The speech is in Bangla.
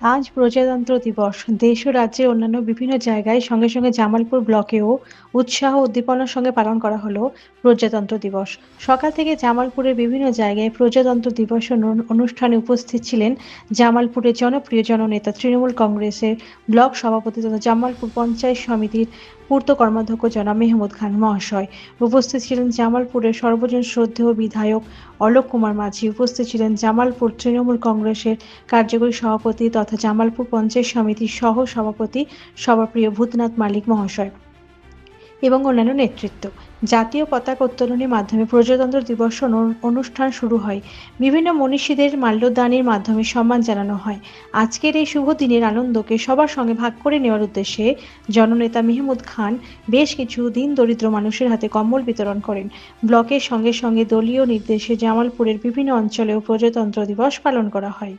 আজ প্রজাতন্ত্র দিবস। দেশ ও রাজ্যের অন্যান্য বিভিন্ন জায়গায় সঙ্গে সঙ্গে জামালপুর ব্লকেও উৎসাহ উদ্দীপনার সঙ্গে পালন করা হলো প্রজাতন্ত্র দিবস। সকাল থেকে জামালপুরের বিভিন্ন জায়গায় প্রজাতন্ত্র দিবস অনুষ্ঠানে উপস্থিত ছিলেন জামালপুরের জনপ্রিয় জননেতা তৃণমূল কংগ্রেসের ব্লক সভাপতি তথা জামালপুর পঞ্চায়েত সমিতির পূর্ত কর্মাধ্যক্ষ জনাব মেহমুদ খান মহাশয়। উপস্থিত ছিলেন জামালপুরের সর্বজন শ্রদ্ধেয় বিধায়ক অলোক কুমার মাঝি। উপস্থিত ছিলেন জামালপুর তৃণমূল কংগ্রেসের কার্যকরী সভাপতি তথা জামালপুর পঞ্চায়েত সমিতির সহ সভাপতি সভাপ্রিয় ভূতনাথ মালিক মহাশয় এবং অন্যান্য নেতৃত্ব। জাতীয় পতাকা উত্তোলনের মাধ্যমে প্রজাতন্ত্র দিবস অনু- অনুষ্ঠান শুরু হয়। বিভিন্ন মনীষীদের মাল্যদানের মাধ্যমে সম্মান জানানো হয়। আজকের এই শুভ দিনের আনন্দকে সবার সঙ্গে ভাগ করে নেওয়ার উদ্দেশ্যে জননেতা মেহমুদ খান বেশ কিছু দিন দরিদ্র মানুষের হাতে কম্বল বিতরণ করেন। ব্লকের সঙ্গে সঙ্গে দলীয় নির্দেশে জামালপুরের বিভিন্ন অঞ্চলেও প্রজাতন্ত্র দিবস পালন করা হয়।